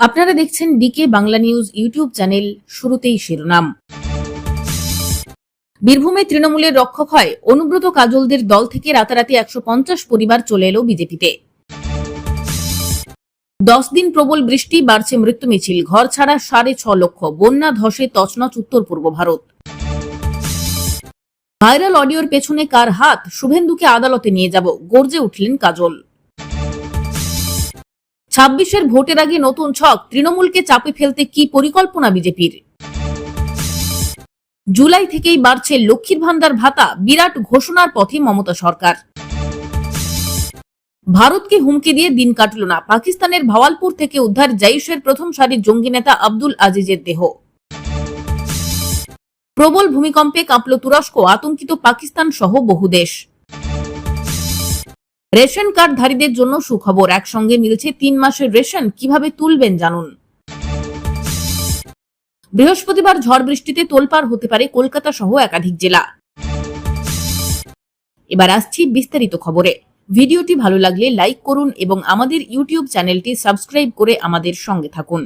আপনারা দেখছেন DK Bangla news YouTube channel শুরুতেই শিরোনাম। বীরভূমে তৃণমূলের রক্ষক হয়, অনুব্রত কাজলদের দল থেকে রাতারাতি একশো পঞ্চাশ পরিবার চলে এলো বিজেপিতে। দশ দিন প্রবল বৃষ্টি, বাড়ছে মৃত্যু মিছিল, ঘর ছাড়া সাড়ে ছ লক্ষ, বন্যা ধসে তছনচ উত্তর পূর্ব ভারত। ভাইরাল অডিওর পেছনে কার হাত? শুভেন্দুকে আদালতে নিয়ে যাব, গর্জে উঠলেন কাজল। ছাব্বিশের ভোটের আগে নতুন ছক, তৃণমূলকে চাপে ফেলতে কি পরিকল্পনা বিজেপির? জুলাই থেকেই বাড়ছে লক্ষ্মীর ভান্ডার ভাতা, বিরাট ঘোষণার পথে মমতা সরকার। ভারতকে হুমকি দিয়ে দিন কাটল না, পাকিস্তানের ভাওয়ালপুর থেকে উদ্ধার জাইশের প্রথম সারির জঙ্গি নেতা আব্দুল আজিজের দেহ। প্রবল ভূমিকম্পে কাঁপল তুরস্ক, আতঙ্কিত পাকিস্তান সহ বহু দেশ। রেশন কার্ডধারীদের জন্য সুখবর। একসঙ্গে মিলছে তিন মাসের রেশন। কীভাবে তুলবেন জানুন। বৃহস্পতিবার ঝড় বৃষ্টিতে তোলপাড় হতে পারে কলকাতা সহ একাধিক জেলা। এবার আসছি বিস্তারিত খবরে। ভিডিওটি ভালো লাগলে লাইক করুন এবং আমাদের ইউটিউব চ্যানেলটি সাবস্ক্রাইব করে আমাদের সঙ্গে থাকুন।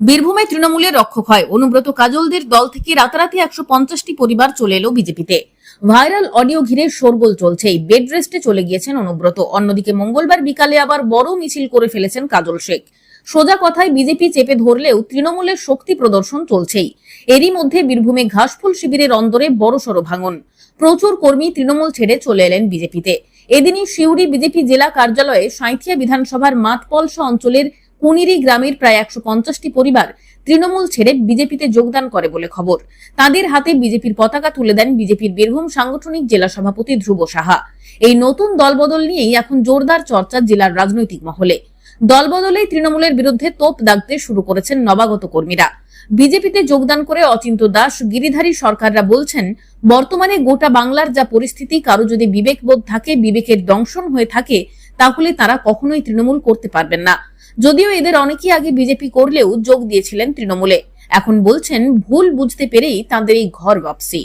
বীরভূমে তৃণমূলের রক্ষক হয়। অনুব্রত কাজলদের দল থেকে রাতারাতি একশো পঞ্চাশটি পরিবার চলে এলো বিজেপিতে। ভাইরাল অডিও ঘিরে শোরগোল চলছেই। বেড রেস্টে চলে গিয়েছেন অনুব্রত। অন্যদিকে মঙ্গলবার বিকালে আবার বড় মিছিল করে ফেলেছেন কাজল শেখ। সোজা কথায় বিজেপি চেপে ধরলেও তৃণমূলের শক্তি প্রদর্শন চলছেই। এরই মধ্যে বীরভূমে ঘাসফুল শিবিরের অন্দরে বড়সড় ভাঙন। প্রচুর কর্মী তৃণমূল ছেড়ে চলে এলেন বিজেপিতে। এদিনই সিউড়ি বিজেপি জেলা কার্যালয়ে সাঁইথিয়া বিধানসভার মাঠপলসা অঞ্চলের কুনিরি গ্রামের প্রায় একশো পঞ্চাশটি পরিবার তৃণমূল ছেড়ে বিজেপিতে যোগদান করে বলে খবর। তাদের হাতে বিজেপির পতাকা তুলে দেন বিজেপির বীরভূম সাংগঠনিক জেলা সভাপতি ধ্রুব সাহা। এই নতুন দলবদল নিয়েই এখন জোরদার চর্চা জেলার রাজনৈতিক মহলে। দলবদলেই তৃণমূলের বিরুদ্ধে তোপ দাগতে শুরু করেছেন নবাগত কর্মীরা। বিজেপিতে যোগদান করে অচিন্ত দাস, গিরিধারী সরকাররা বলছেন, বর্তমানে গোটা বাংলার যা পরিস্থিতি, কারও যদি বিবেকবোধ থাকে, বিবেকের দংশন হয়ে থাকে, তাহলে তারা কখনোই তৃণমূল করতে পারবেন না। যদিও এদের অনেকেই আগে বিজেপি করলেও যোগ দিয়েছিলেন তৃণমূলে। এখন বলছেন ভুল বুঝতে পেরেই তাদের এই ঘর বাপসি।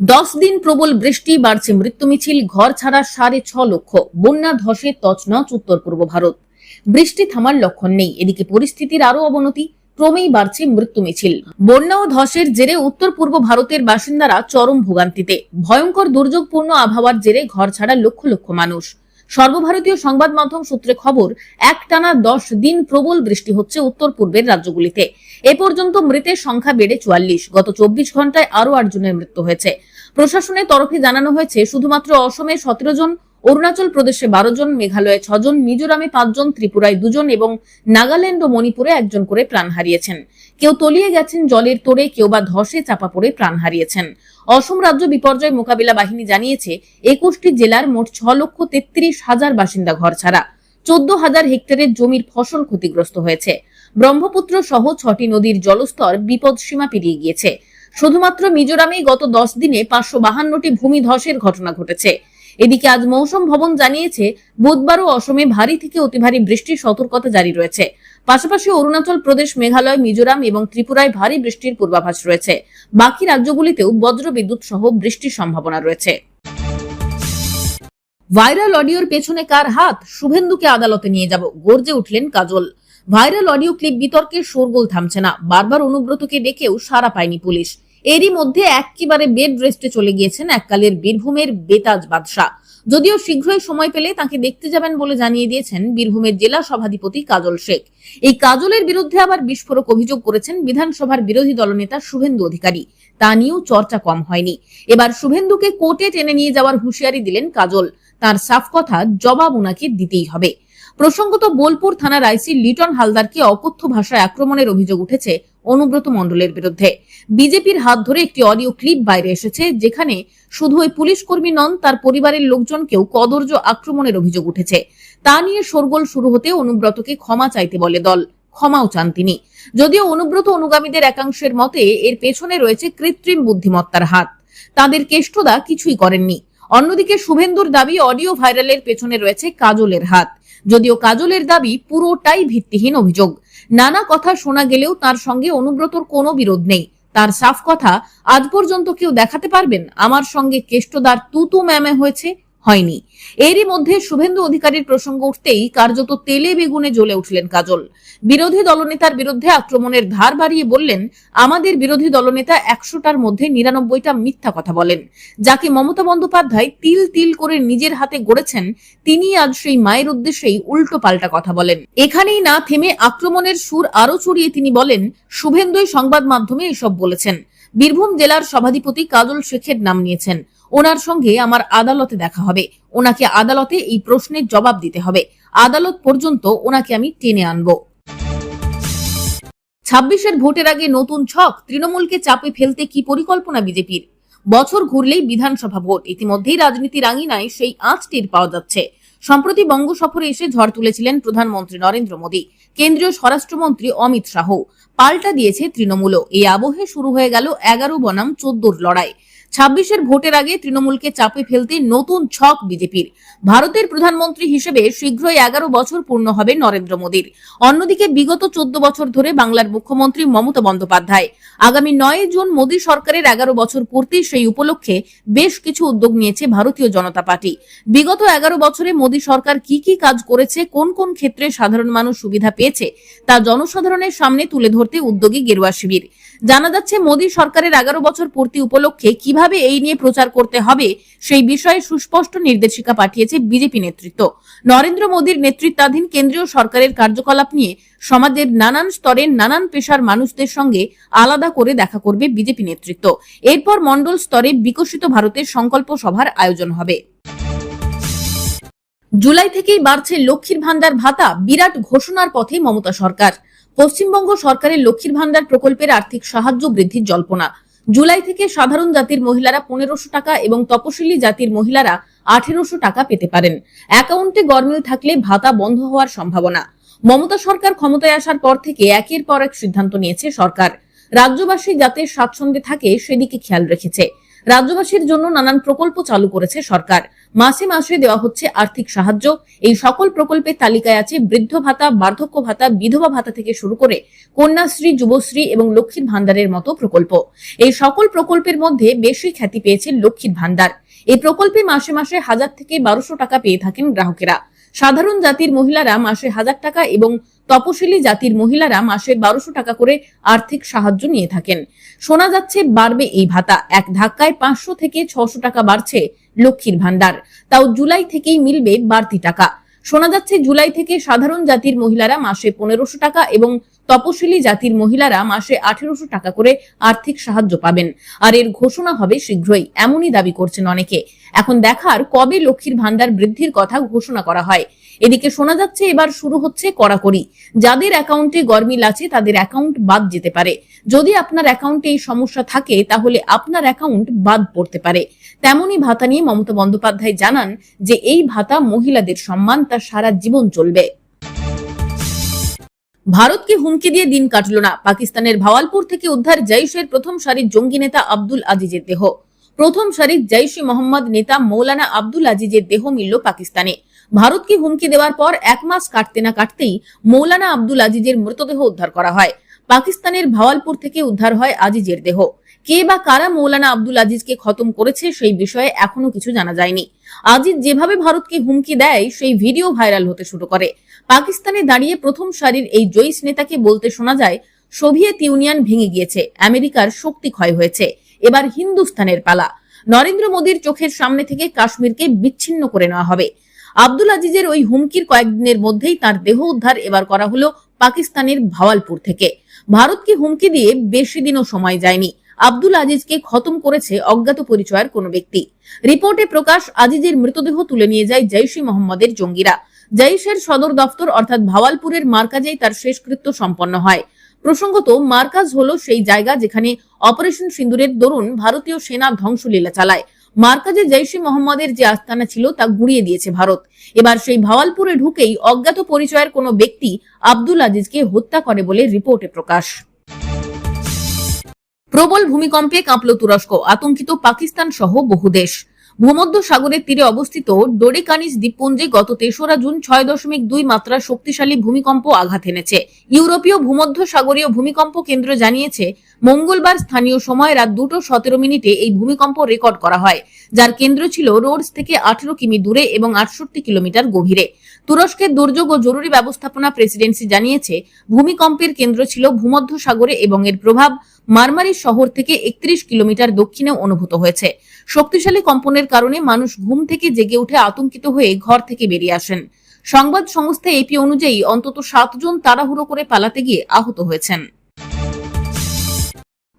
দশ দিন প্রবল বৃষ্টি, বাড়ছে মৃত্যু মিছিল, ঘর ছাড়া সাড়ে ছ লক্ষ, বন্যা ধসে তছনছ উত্তর পূর্ব ভারত। বৃষ্টি থামার লক্ষণ নেই, এদিকে পরিস্থিতির আরও অবনতি, ক্রমেই বাড়ছে মৃত্যু মিছিল। বন্যা ও ধসের জেরে উত্তর পূর্ব ভারতের বাসিন্দারা চরম ভোগান্তিতে। ভয়ঙ্কর দুর্যোগপূর্ণ আবহাওয়ার জেরে ঘর ছাড়া লক্ষ লক্ষ মানুষ। সর্বভারতীয় সংবাদ মাধ্যম সূত্রে খবর, একটানা দশ দিন প্রবল বৃষ্টি হচ্ছে উত্তর পূর্বের রাজ্যগুলিতে। এ পর্যন্ত মৃতের সংখ্যা বেড়ে চুয়াল্লিশ। গত চব্বিশ ঘন্টায় আরও আটজনের মৃত্যু হয়েছে। প্রশাসনের তরফে জানানো হয়েছে, শুধুমাত্র অসমে সতেরো জন অরুণাচল প্রদেশে বারো জন, মেঘালয়ে ছজন মিজোরামে পাঁচজন ত্রিপুরায় দুজন এবং নাগাল্যান্ড ও মণিপুরে একজন করে প্রাণ হারিয়েছেন। কেউ তলিয়ে গেছেন জলের তোড়ে, কেউ বা ধসে চাপা পড়ে প্রাণ হারিয়েছেন। অসম রাজ্য বিপর্যয় মোকাবিলা বাহিনী জানিয়েছে, একুশটি জেলার মোট ছ লক্ষ তেত্রিশ হাজার বাসিন্দা ঘর ছাড়া। চোদ্দ হাজার হেক্টরের জমির ফসল ক্ষতিগ্রস্ত হয়েছে। ব্রহ্মপুত্র সহ ছটি নদীর জলস্তর বিপদ সীমা পেরিয়ে গিয়েছে। শুধুমাত্র মিজোরামেই গত দশ দিনে পাঁচশো বাহান্নটি ভূমি ধসের ঘটনা ঘটেছে। এদিকে আজ মৌসুম ভবন জানিয়েছে, বুধবারও অসমে ভারী থেকে অতি ভারী বৃষ্টির সতর্কতা জারি রয়েছে। পাশাপাশি অরুণাচল প্রদেশ, মেঘালয়, মিজোরাম এবং ত্রিপুরায় ভারী বৃষ্টির পূর্বাভাস রয়েছে। বাকি রাজ্যগুলিতেও বজ্র বিদ্যুৎ সহ বৃষ্টির সম্ভাবনা রয়েছে। ভাইরাল অডিওর পেছনে কার হাত? শুভেন্দুকে আদালতে নিয়ে যাব, গর্জে উঠলেন কাজল। ভাইরাল অডিও ক্লিপ বিতর্কে শোরগোল থামছে না, বারবার অনুব্রতকে ডেকেও সারা পায়নি পুলিশ। এরই মধ্যে একেবারে বেড রেস্টে চলে গিয়েছেন এককালের বীরভূমের বেতাজ বাদশাহ। যদিও শীঘ্রই সময় পেলে তাকে দেখতে যাবেন বলে জানিয়ে দিয়েছেন বীরভূমের জেলা সভাধিপতি কাজল শেখ। এই কাজলের বিরুদ্ধে আবার বিস্ফোরক অভিযোগ করেছেন বিধানসভার বিরোধী দলনেতা শুভেন্দু অধিকারী। তা নিয়েও চর্চা কম হয়নি। এবার শুভেন্দুকে কোর্টে টেনে নিয়ে যাওয়ার হুঁশিয়ারি দিলেন কাজল। তার সাফ কথা জবাব ওনাকে দিতেই হবে। প্রসঙ্গত বোলপুর থানার আইসি লিটন হালদারকে অকথ্য ভাষায় আক্রমণের অভিযোগ উঠেছে অনুব্রত মণ্ডলের বিরুদ্ধে। বিজেপির হাত ধরে একটি অডিও ক্লিপ বাইরে এসেছে, যেখানে শুধু ওই পুলিশ কর্মী নন, তার পরিবারের লোকজনকেও কদর্য আক্রমণের অভিযোগ উঠেছে। তা নিয়ে শোরগোল শুরু হতে অনুব্রতকে ক্ষমা চাইতে বলে দল, ক্ষমাও চান তিনি। যদিও অনুব্রত অনুগামীদের একাংশের মতে, এর পেছনে রয়েছে কৃত্রিম বুদ্ধিমত্তার হাত। তাদের কেষ্টদা কিছুই করেননি। অন্যদিকে শুভেন্দুর দাবি অডিও ভাইরালের পেছনে রয়েছে কাজলের হাত। যদিও কাজলের দাবি পুরোটাই ভিত্তিহীন অভিযোগ। নানা কথা শোনা গেলেও তার সঙ্গে অনুব্রতর কোনো বিরোধ নেই। তার সাফ কথা, আজ পর্যন্ত কেউ দেখাতে পারবেন? আমার সঙ্গে কেষ্টদার তুতু ম্যামে হয়েছে হয়নি। এরই মধ্যে শুভেন্দু অধিকারীর প্রসঙ্গ উঠতেই কার্যত তেলে বেগুনে জ্বলে উঠলেন কাজল। বিরোধী দলনেতার বিরুদ্ধে আক্রমণের ধার বাড়িয়ে বললেন, আমাদের বিরোধী দলনেতা একশোটার মধ্যে নিরানব্বইটা মিথ্যা কথা বলেন। যাকে মমতা বন্দ্যোপাধ্যায় তিল তিল করে নিজের হাতে গড়েছেন তিনি আজ সেই মায়ের উদ্দেশ্যেই উল্টো পাল্টা কথা বলেন। এখানেই না থেমে আক্রমণের সুর আরও চড়িয়ে তিনি বলেন, শুভেন্দুই সংবাদ মাধ্যমে এসব বলেছেন। বীরভূম জেলার সভাধিপতি কাজল শেখের নাম নিয়েছেন। ওনার সঙ্গে আমার আদালতে দেখা হবে। ওনাকে আদালতে এই প্রশ্নের জবাব দিতে হবে। আদালত পর্যন্ত ওনাকে আমি টেনে আনব। ছাব্বিশের ভোটের আগে নতুন ছক, তৃণমূলকে চাপে ফেলতে কি পরিকল্পনা বিজেপির? বছর ঘুরলেই বিধানসভা ভোট, ইতিমধ্যেই রাজনীতির আঙিনায় সেই আঁচ টের পাওয়া যাচ্ছে। সম্প্রতি বঙ্গ সফরে এসে ঝড় তুলেছিলেন প্রধানমন্ত্রী নরেন্দ্র মোদী, কেন্দ্রীয় স্বরাষ্ট্রমন্ত্রী অমিত শাহ। পাল্টা দিয়েছে তৃণমূলও। এই আবহে শুরু হয়ে গেল এগারো বনাম চোদ্দোর লড়াই। ছাব্বিশের ভোটের আগে তৃণমূলকে চাপে ফেলতে নতুন ছক বিজেপির। ভারতের প্রধানমন্ত্রী হিসেবে শীঘ্রই এগারো বছর পূর্ণ হবে নরেন্দ্র মোদীর। অন্যদিকে বিগত চোদ্দ বছর ধরে বাংলার মুখ্যমন্ত্রী মমতা বন্দ্যোপাধ্যায়। আগামী নয় জুন মোদী সরকারের এগারো বছর পূর্তি সেই উপলক্ষে বেশ কিছু উদ্যোগ নিয়েছে ভারতীয় জনতা পার্টি। বিগত এগারো বছরে মোদী সরকার কি কি কাজ করেছে, কোন কোন ক্ষেত্রে সাধারণ মানুষ সুবিধা পেয়েছে, তা জনসাধারণের সামনে তুলে ধরতে উদ্যোগী গেরুয়া শিবির। জানা যাচ্ছে, মোদী সরকারের এগারো বছর পূর্তি উপলক্ষে কীভাবে এই নিয়ে প্রচার করতে হবে সেই বিষয়ে সুস্পষ্ট নির্দেশিকা পাঠিয়েছে বিজেপি নেতৃত্ব। নরেন্দ্র মোদীর নেতৃত্বাধীন কেন্দ্রীয় সরকারের কার্যকলাপ নিয়ে সমাজের নানান স্তরের নানান পেশার মানুষদের সঙ্গে আলাদা করে দেখা করবে বিজেপি নেতৃত্ব। এরপর মন্ডল স্তরে বিকশিত ভারতের সংকল্প সভার আয়োজন হবে। জুলাই থেকেই বাড়ছে লক্ষ্মীর ভান্ডার ভাতা, বিরাট ঘোষণার পথে মমতা সরকার। পশ্চিমবঙ্গ সরকারের লক্ষ্মীর ভান্ডার প্রকল্পের আর্থিক সাহায্য বৃদ্ধির জল্পনা। জুলাই থেকে সাধারণ জাতির মহিলারা পনেরোশো টাকা এবং তপশিলি জাতির মহিলারা আঠেরোশো টাকা পেতে পারেন। অ্যাকাউন্টে গরমিল থাকলে ভাতা বন্ধ হওয়ার সম্ভাবনা। মমতা সরকার ক্ষমতায় আসার পর থেকে একের পর এক সিদ্ধান্ত নিয়েছে সরকার। রাজ্যবাসী যাতে স্বাচ্ছন্দ্যে থাকে সেদিকে খেয়াল রেখেছে। রাজ্যবাসীর জন্য নানান প্রকল্প চালু করেছে সরকার। মাসে মাসে দেওয়া হচ্ছে আর্থিক সাহায্য। এই সকল প্রকল্পের তালিকায় আছে বৃদ্ধ ভাতা, বার্ধক্য ভাতা, বিধবা ভাতা থেকে শুরু করে কন্যাশ্রী, যুবশ্রী এবং লক্ষ্মীর ভান্ডারের মতো প্রকল্প। এই সকল প্রকল্পের মধ্যে বেশি খ্যাতি পেয়েছে লক্ষ্মীর ভান্ডার। এই প্রকল্পে মাসে মাসে হাজার থেকে বারোশো টাকা পেয়ে থাকেন গ্রাহকেরা। সাধারণ জাতির মহিলারা মাসে হাজার টাকা এবং তপশিলি জাতির মহিলারা মাসে বারোশো টাকা করে আর্থিক সাহায্য নিয়ে থাকেন। শোনা যাচ্ছে, বাড়বে এই ভাতা। এক ধাক্কায় পাঁচশো থেকে ছশো টাকা বাড়ছে লক্ষ্মীর ভান্ডার তাও জুলাই থেকেই মিলবে বাড়তি টাকা। শোনা যাচ্ছে জুলাই থেকে সাধারণ জাতির মহিলারা মাসে পনেরোশো টাকা এবং তপশিলি জাতির মহিলারা মাসে আঠেরোশো টাকা করে আর্থিক সাহায্য পাবেন। আর এর ঘোষণা হবে শীঘ্রই, এমনই দাবি করছেন অনেকে। এখন দেখার কবে লক্ষ্মীর ভান্ডার বৃদ্ধির কথা ঘোষণা করা হয়। এদিকে শোনা যাচ্ছে এবার শুরু হচ্ছে কড়াকড়ি। যাদের অ্যাকাউন্টে গরমিল আছে, তাদের অ্যাকাউন্ট বাদ যেতে পারে। যদি আপনার অ্যাকাউন্টে এই সমস্যা থাকে, তাহলে আপনার অ্যাকাউন্ট বাদ পড়তে পারে। তেমনই ভাতা নিয়ে মমতা বন্দ্যোপাধ্যায় জানান যে এই ভাতা মহিলাদের সম্মান তা সারা জীবন চলবে। ভারতকে হুমকি দিয়ে দিন কাটল না। পাকিস্তানের ভাওয়ালপুর থেকে উদ্ধার জৈশের প্রথম সারির জঙ্গি নেতা আব্দুল আজিজের দেহ। প্রথম সারির জৈশে মোহাম্মদ নেতা মৌলানা আব্দুল আজিজের দেহ মিলল পাকিস্তানে। ভারতকে হুমকি দেওয়ার পর এক মাস কাটতে না কাটতেই মৌলানা আব্দুল আজিজের মৃতদেহ উদ্ধার করা হয়। পাকিস্তানের ভাওয়ালপুর থেকে উদ্ধার হয় আজিজের দেহ। কে বা কারা মৌলানা আব্দুল আজিজকে খতম করেছে সেই বিষয়ে এখনও কিছু জানা যায়নি। আজিজ যেভাবে ভারতকে হুমকি দেয়, সেই ভিডিও ভাইরাল হতে শুরু করে। পাকিস্তানে দাঁড়িয়ে প্রথম সারির এই জৈশ নেতাকে বলতে শোনা যায়, সোভিয়েত ইউনিয়ন ভেঙে গিয়েছে, আমেরিকার শক্তি ক্ষয় হয়েছে, এবার হিন্দুস্তানের পালা। নরেন্দ্র মোদীর চোখের সামনে থেকে কাশ্মীরকে বিচ্ছিন্ন করে নেওয়া হবে। আব্দুল আজিজের ওই হুমকির কয়েকদিনের মধ্যেই তার দেহ উদ্ধার এবার করা হলো পাকিস্তানের ভাওয়ালপুর থেকে। ভারতকে হুমকি দিয়ে বেশি দিনও সময় যায়নি। আব্দুল আজিজকে খতম করেছে অজ্ঞাত পরিচয়ের কোনো ব্যক্তি। রিপোর্টে প্রকাশ, আজিজের মৃতদেহ তুলে নিয়ে যায় জৈশি মোহাম্মদের জঙ্গিরা। জৈশের সদর দফতর অর্থাৎ ভাওয়ালপুরের মার্কাজেই তার শেষকৃত্য সম্পন্ন হয়। প্রসঙ্গত, মার্কাজ হলো সেই জায়গা যেখানে অপারেশন সিন্দুরের দরুন ভারতীয় সেনা ধ্বংসলীলা চালায়। মার্কাজে জৈশ মোহাম্মদের যে আস্থানা ছিল তা গুড়িয়ে দিয়েছে ভারত। এবার সেই ভাওয়ালপুরে ঢুকেই অজ্ঞাত পরিচয়ের কোনো ব্যক্তি আব্দুল আজিজকে হত্যা করে বলে রিপোর্টে প্রকাশ। প্রবল ভূমিকম্পে কাঁপল তুরস্ক, আতঙ্কিত পাকিস্তান সহ বহু দেশ। ভূমধ্য সাগরের তীরে অবস্থিত ডোরিকানিস দ্বীপপুঞ্জে গত তেসরা জুন ছয় দশমিক দুই মাত্রার শক্তিশালী ভূমিকম্প আঘাত এনেছে। ইউরোপীয় ভূমধ্য সাগরীয় ভূমিকম্প কেন্দ্র জানিয়েছে, মঙ্গলবার স্থানীয় সময় রাত দুটো সতেরো মিনিটে এই ভূমিকম্প রেকর্ড করা হয়, যার কেন্দ্র ছিল রোডস থেকে আঠেরো কিমি দূরে এবং আটষট্টি কিলোমিটার গভীরে। তুরস্কের দুর্যোগ ও জরুরি ব্যবস্থাপনা প্রেসিডেন্সি জানিয়েছে, ভূমিকম্পের কেন্দ্র ছিল ভূমধ্য সাগরে এবং এর প্রভাব মারমারি শহর থেকে একত্রিশ কিলোমিটার দক্ষিণে অনুভূত হয়েছে। শক্তিশালী কম্পনের কারণে মানুষ ঘুম থেকে জেগে উঠে আতঙ্কিত হয়ে ঘর থেকে বেরিয়ে আসেন। সংবাদ সংস্থা এপি অনুযায়ী অন্তত সাতজন তাড়াহুড়ো করে পালাতে গিয়ে আহত হয়েছেন।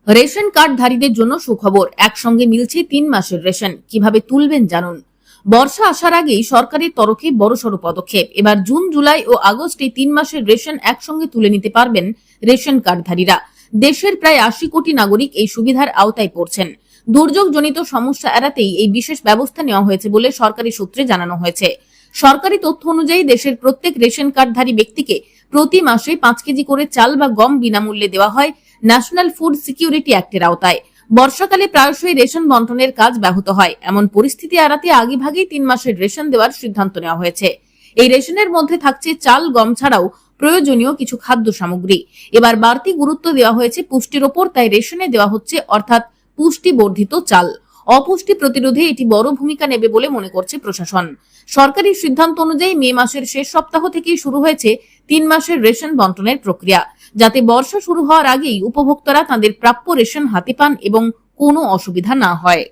রেশন কার্ডধারীদের জন্য সুখবর, একসঙ্গে মিলছে তিন মাসের রেশন। কীভাবে তুলবেন জানুন। বর্ষা আসার আগেই সরকারের তরফে বড়সড় পদক্ষেপ। এবার জুন, জুলাই ও আগস্টে তিন মাসের রেশন একসঙ্গে তুলে নিতে পারবেন রেশন কার্ডধারীরা। দেশের প্রায় আশি কোটি নাগরিক এই সুবিধার আওতায় পড়ছেন। দুর্যোগজনিত সমস্যা এড়াতেই এই বিশেষ ব্যবস্থা নেওয়া হয়েছে বলে সরকারি সূত্রে জানানো হয়েছে। সরকারি তথ্য অনুযায়ী দেশের প্রত্যেক রেশন কার্ডধারী ব্যক্তিকে প্রতি মাসে পাঁচ কেজি করে চাল বা গম বিনামূল্যে দেওয়া হয় ন্যাশনাল ফুড সিকিউরিটি অ্যাক্টের আওতায়। বর্ষাকালে প্রায়শই রেশন বন্টনের কাজ ব্যাহত হয়। এমন পরিস্থিতি এড়াতে আগেভাগেই তিন মাসের রেশন দেওয়ার সিদ্ধান্ত নেওয়া হয়েছে। এই রেশনের মধ্যে থাকছে চাল, গম ছাড়াও প্রয়োজনীয় কিছু খাদ্য সামগ্রী। এবার বাড়তি গুরুত্ব দেওয়া হয়েছে পুষ্টির ওপর, তাই রেশনে দেওয়া হচ্ছে অর্থাৎ পুষ্টি বর্ধিত চাল। অপুষ্টি প্রতিরোধে এটি বড় ভূমিকা নেবে বলে মনে করছে প্রশাসন। সরকারি সিদ্ধান্ত অনুযায়ী মে মাসের শেষ সপ্তাহ থেকেই শুরু হয়েছে তিন মাসের রেশন বন্টনের প্রক্রিয়া। যাতে বর্ষা শুরু হওয়ার আগেই উপভোক্তারা তাদের প্রাপ্য রেশন হাতে পান এবং কোনো অসুবিধা না হয়।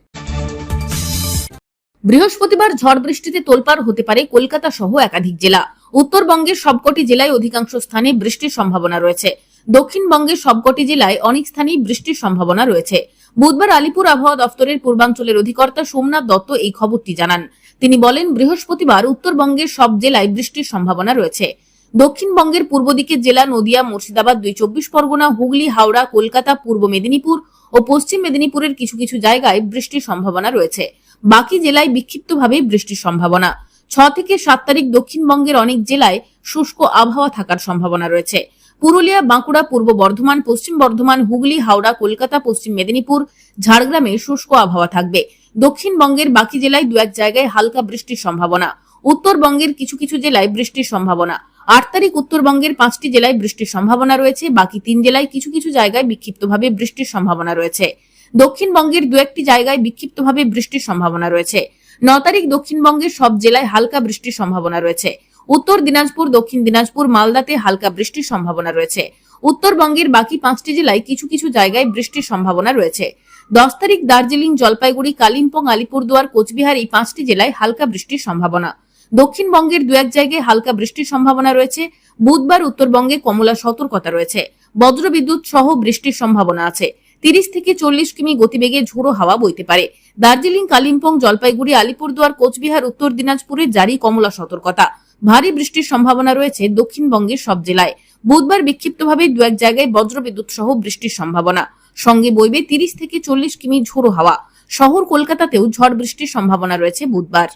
বৃহস্পতিবার ঝড় বৃষ্টিতে তোলপাড় হতে পারে কলকাতা সহ একাধিক জেলা। উত্তরবঙ্গের সবকটি জেলায় অধিকাংশ স্থানে বৃষ্টির সম্ভাবনা রয়েছে। দক্ষিণবঙ্গের সবকটি জেলায় অনেক স্থানেই বৃষ্টির সম্ভাবনা রয়েছে। বুধবার আলিপুর আবহাওয়া দফতরের পূর্বাঞ্চলের অধিকর্তা সোমনাথ দত্ত এই খবরটি জানান। তিনি বলেন, বৃহস্পতিবার উত্তরবঙ্গের সব জেলায় বৃষ্টির সম্ভাবনা রয়েছে। দক্ষিণবঙ্গের পূর্ব দিকের জেলা নদিয়া, মুর্শিদাবাদ, দুই চব্বিশ পরগনা, হুগলি, হাওড়া, কলকাতা, পূর্ব মেদিনীপুর ও পশ্চিম মেদিনীপুরের কিছু কিছু জায়গায় বৃষ্টির সম্ভাবনা রয়েছে। বাকি জেলায় বিক্ষিপ্তভাবে বৃষ্টির সম্ভাবনা। ছ থেকে সাত তারিখ দক্ষিণবঙ্গের অনেক জেলায় শুষ্ক আবহাওয়া থাকার সম্ভাবনা রয়েছে। পুরুলিয়া, বাঁকুড়া, পূর্ব বর্ধমান, পশ্চিম বর্ধমান, হুগলি, হাওড়া, কলকাতা, পশ্চিম মেদিনীপুর, ঝাড়গ্রামে শুষ্ক আবহাওয়া থাকবে। দক্ষিণবঙ্গের বাকি জেলায় দু এক জায়গায় হালকা বৃষ্টির সম্ভাবনা। উত্তরবঙ্গের কিছু কিছু জেলায় বৃষ্টির সম্ভাবনা। আট তারিখ উত্তরবঙ্গের পাঁচটি জেলায় বৃষ্টির সম্ভাবনা রয়েছে। বাকি তিন জেলায় কিছু কিছু জায়গায় বিক্ষিপ্তভাবে বৃষ্টির সম্ভাবনা রয়েছে। দক্ষিণবঙ্গের দু একটি জায়গায় বিক্ষিপ্তভাবে বৃষ্টির সম্ভাবনা রয়েছে। ন তারিখ দক্ষিণবঙ্গের সব জেলায় হালকা বৃষ্টির সম্ভাবনা রয়েছে। উত্তর দিনাজপুর, দক্ষিণ দিনাজপুর, মালদাতে হালকা বৃষ্টির সম্ভাবনা রয়েছে। উত্তরবঙ্গের বাকি পাঁচটি জেলায় কিছু কিছু জায়গায় বৃষ্টির সম্ভাবনা রয়েছে। দশ তারিখ দার্জিলিং, জলপাইগুড়ি, কালিম্পং, আলিপুরদুয়ার, কোচবিহার এই পাঁচটি জেলায় হালকা বৃষ্টির সম্ভাবনা। দক্ষিণবঙ্গের দু এক জায়গায় হালকা বৃষ্টির সম্ভাবনা রয়েছে। বুধবার উত্তরবঙ্গে কমলা সতর্কতা রয়েছে। বজ্রবিদ্যুৎ সহ বৃষ্টির সম্ভাবনা আছে। তিরিশ থেকে চল্লিশ কিমি গতিবেগে ঝোড়ো হাওয়া বইতে পারে। দার্জিলিং, কালিম্পং, জলপাইগুড়ি, আলিপুরদুয়ার, কোচবিহার, উত্তর দিনাজপুরে জারি কমলা সতর্কতা। ভারী বৃষ্টির সম্ভাবনা রয়েছে দক্ষিণবঙ্গের সব জেলায়। বুধবার বিক্ষিপ্তভাবে দু এক জায়গায় বজ্রবিদ্যুৎ সহ বৃষ্টির সম্ভাবনা। সঙ্গে বইবে তিরিশ থেকে চল্লিশ কিমি ঝোড়ো হাওয়া। শহর কলকাতাতেও ঝড় বৃষ্টির সম্ভাবনা রয়েছে বুধবার।